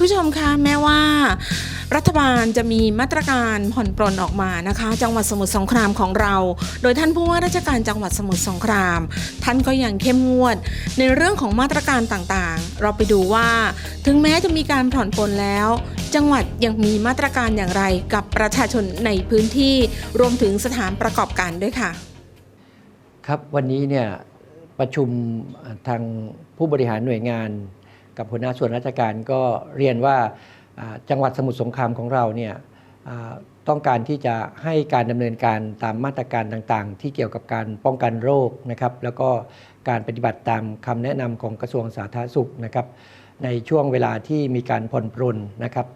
ผู้ชมคะแม้ว่า รัฐบาลจะมีมาตรการผ่อนปรนออกมานะคะ จังหวัดสมุทรสงครามของเรา โดยท่านผู้ว่าราชการจังหวัดสมุทรสงคราม ท่านก็ยังเข้มงวด ในเรื่องของมาตรการต่างๆ เราไปดูว่า ถึงแม้จะมีการผ่อนปรนแล้ว จังหวัดยังมีมาตรการอย่างไรกับประชาชนในพื้นที่รวมถึงสถานประกอบการด้วยค่ะ ครับวันนี้เนี่ยประชุมทางผู้บริหารหน่วยงาน กับหัวหน้าส่วนราชการก็เรียนว่าจังหวัดสมุทรสงครามของเราเนี่ยต้องการที่จะให้การดำเนินการตามมาตรการต่างๆ ที่เกี่ยวกับการป้องกันโรคนะครับ แล้วก็การปฏิบัติตามคำแนะนำของกระทรวงสาธารณสุขนะครับ ในช่วงเวลาที่มีการผ่อนปรนนะครับ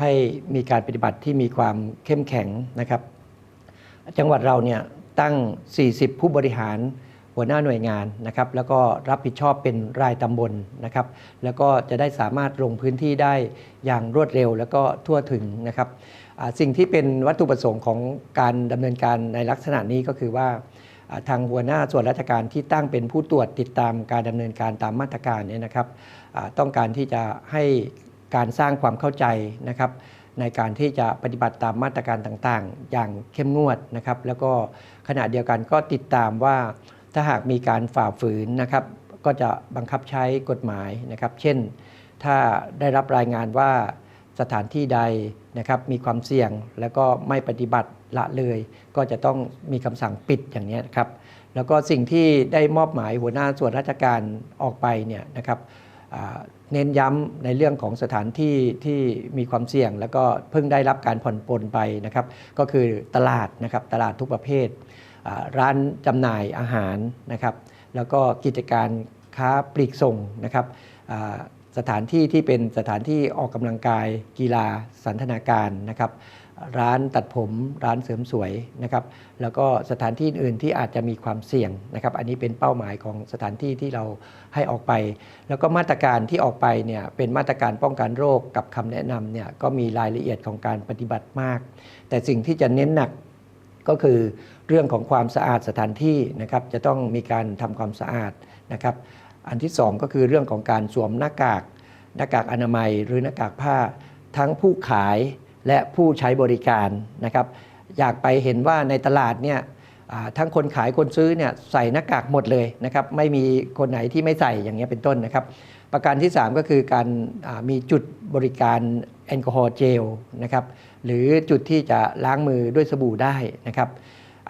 ให้มีการปฏิบัติที่มีความเข้มแข็งนะครับ จังหวัดเราเนี่ยตั้ง 40 ผู้บริหาร หัวหน้าหน่วยงานนะครับ แล้วก็รับผิดชอบเป็นรายตำบลนะครับ แล้วก็จะได้สามารถลงพื้นที่ได้อย่างรวดเร็ว แล้วก็ทั่วถึงนะครับสิ่งที่เป็นวัตถุประสงค์ของการดำเนินการในลักษณะนี้ก็คือว่าทางหัวหน้าส่วนราชการที่ตั้งเป็นผู้ตรวจติดตามการดำเนินการตามมาตรการเนี่ยนะครับต้องการที่จะให้การสร้างความเข้าใจนะครับ ในการที่จะปฏิบัติตามมาตรการต่างๆ อย่างเข้มงวดนะครับ แล้วก็ขณะเดียวกันก็ติดตามว่า ถ้าหากมีการฝ่าฝืนนะครับก็จะบังคับใช้กฎหมายนะครับ เช่น ถ้าได้รับรายงานว่าสถานที่ใดนะครับมีความเสี่ยงแล้วก็ไม่ปฏิบัติละเลย ก็จะต้องมีคำสั่งปิดอย่างนี้นครับ แล้วก็สิ่งที่ได้มอบหมายหัวหน้าส่วนราชการออกไปเนี่ยนะครับเน้นย้ำในเรื่องของสถานที่ที่มีความเสี่ยง แล้วก็เพิ่งได้รับการผ่อนปลนไปนะครับ ก็คือตลาดนะครับตลาดทุกประเภท ร้านจำหน่ายอาหารนะครับแล้วก็กิจการค้าปลีกส่งนะครับสถานที่ที่เป็นสถานที่ออกกำลังกายกีฬาสันทนาการนะครับร้านตัดผมร้านเสริมสวยนะครับแล้วก็สถานที่อื่นที่อาจจะมีความเสี่ยงนะครับอันนี้เป็นเป้าหมายของสถานที่ที่เราให้ออกไป แล้วก็มาตรการที่ออกไปเนี่ยเป็นมาตรการป้องกันโรคกับคำแนะนำเนี่ยก็มีรายละเอียดของการปฏิบัติมาก แต่สิ่งที่จะเน้นหนัก ก็คือเรื่องของความสะอาดสถานที่นะครับจะต้องมีการทำความสะอาดนะครับอันที่สองก็คือเรื่องของการสวมหน้ากากหน้ากากอนามัยหรือหน้ากากผ้า ทั้งผู้ขายและผู้ใช้บริการนะครับอยากไปเห็นว่าในตลาดเนี่ยทั้งคนขายคนซื้อเนี่ยใส่หน้ากากหมดเลยนะครับไม่มีคนไหนที่ไม่ใส่อย่างเงี้ยเป็นต้นนะครับ ประการที่ 3 ก็คือการมีจุดบริการ แอลกอฮอล์เจลนะครับหรือจุดที่จะล้างมือด้วยสบู่ได้นะครับ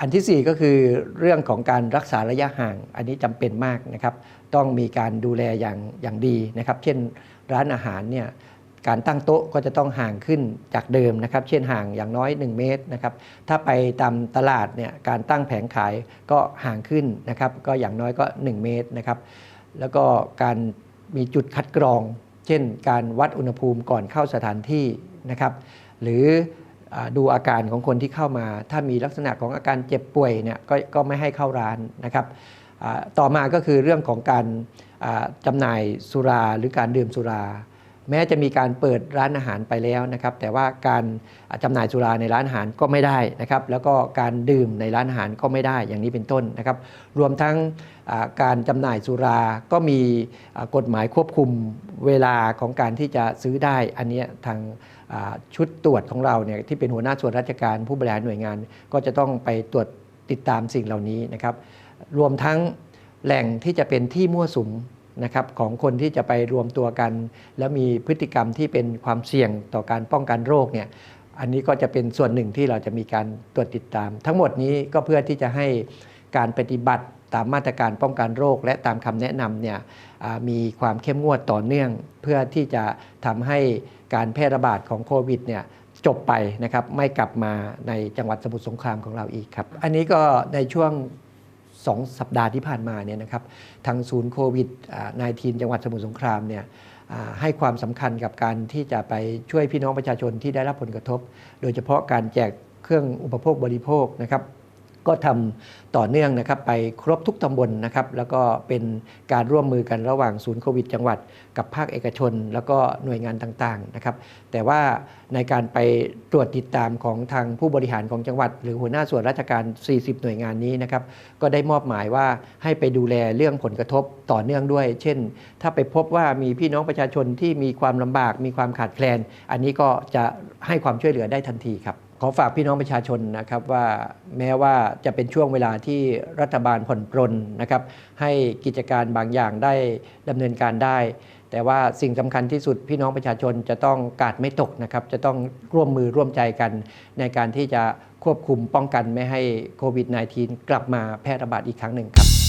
อันที่ 4 ก็คือเรื่องของการรักษาระยะห่าง อันนี้จำเป็นมากนะครับ ต้องมีการดูแลอย่างอย่างดีนะครับ เช่นร้านอาหารเนี่ยการตั้งโต๊ะก็จะต้องห่างขึ้นจากเดิมนะครับ เช่นห่างอย่างน้อย 1 เมตรนะครับ ถ้าไปตามตลาดเนี่ยการตั้งแผงขายก็ห่างขึ้นนะครับ ก็อย่างน้อยก็ 1 เมตรนะครับ แล้วก็การมีจุดคัดกรอง เช่น การวัดอุณหภูมิก่อนเข้าสถานที่นะครับ หรืออดูอาการของคนที่เข้ามา ถ้ามีลักษณะของอาการเจ็บป่วยเนี่ยก็ก็ไม่ให้เข้าร้านนะครับต่อมาก็คือเรื่องของการจำหน่ายสุราหรือการดื่มสุรา แม้จะมีการเปิดร้านอาหารไปแล้วนะครับ แต่ว่าการอ่าจำหน่ายสุราในร้านอาหารก็ไม่ได้นะครับ แล้วก็การดื่มในร้านอาหารก็ไม่ได้อย่างนี้เป็นต้นนะครับ รวมทั้งการจำหน่ายสุราก็มีกฎหมายควบคุมเวลาของการที่จะซื้อได้ อันนี้ทางชุดตรวจของเราเนี่ยที่เป็นหัวหน้าส่วนราชการผู้บริหารหน่วยงาน ก็จะต้องไปตรวจติดตามสิ่งเหล่านี้นะครับ รวมทั้งแหล่งที่จะเป็นที่มั่วสุม นะครับของคนที่จะไปรวมตัวกัน แล้วมีพฤติกรรมที่เป็นความเสี่ยงต่อการป้องกันโรคเนี่ยอันนี้ก็จะเป็นส่วนหนึ่งที่เราจะมีการตรวจติดตาม ทั้งหมดนี้ก็เพื่อที่จะให้การปฏิบัติตามมาตรการป้องกันโรค และตามคำแนะนำเนี่ยมีความเข้มงวดต่อเนื่อง เพื่อที่จะทำให้การแพร่ระบาดของโควิดเนี่ยจบไปนะครับไม่กลับมาในจังหวัดสมุทรสงครามของเราอีกครับ อันนี้ก็ในช่วง 2 สัปดาห์ที่ผ่านมาเนี่ยนะครับทางศูนย์โควิด 19 จังหวัดสมุทรสงครามเนี่ยให้ความสำคัญกับการที่จะไปช่วยพี่น้องประชาชนที่ได้รับผลกระทบ โดยเฉพาะการแจกเครื่องอุปโภคบริโภคนะครับ ก็ทำต่อเนื่องนะครับไปครบทุกตำบลนะครับ แล้วก็เป็นการร่วมมือกันระหว่างศูนย์โควิด จังหวัด กับภาคเอกชน แล้วก็หน่วยงานต่างๆนะครับ แต่ว่าในการไปตรวจติดตามของทางผู้บริหารของจังหวัด หรือหัวหน้าส่วนราชการ 40 หน่วยงานนี้นะครับ ก็ได้มอบหมายว่าให้ไปดูแลเรื่องผลกระทบต่อเนื่องด้วย เช่น ถ้าไปพบว่ามีพี่น้องประชาชนที่มีความลำบาก มีความขาดแคลน อันนี้ก็จะให้ความช่วยเหลือได้ทันทีครับ ขอฝากพี่น้องประชาชนนะครับว่าแม้ว่าจะเป็นช่วงเวลาที่รัฐบาลผ่อนปรนนะครับ ให้กิจการบางอย่างได้ดำเนินการได้ แต่ว่าสิ่งสำคัญที่สุดพี่น้องประชาชนจะต้องกาดไม่ตกนะครับ จะต้องร่วมมือร่วมใจกัน ในการที่จะควบคุมป้องกันไม่ให้โควิด -19 กลับมาแพร่ระบาดอีกครั้งหนึ่งครับ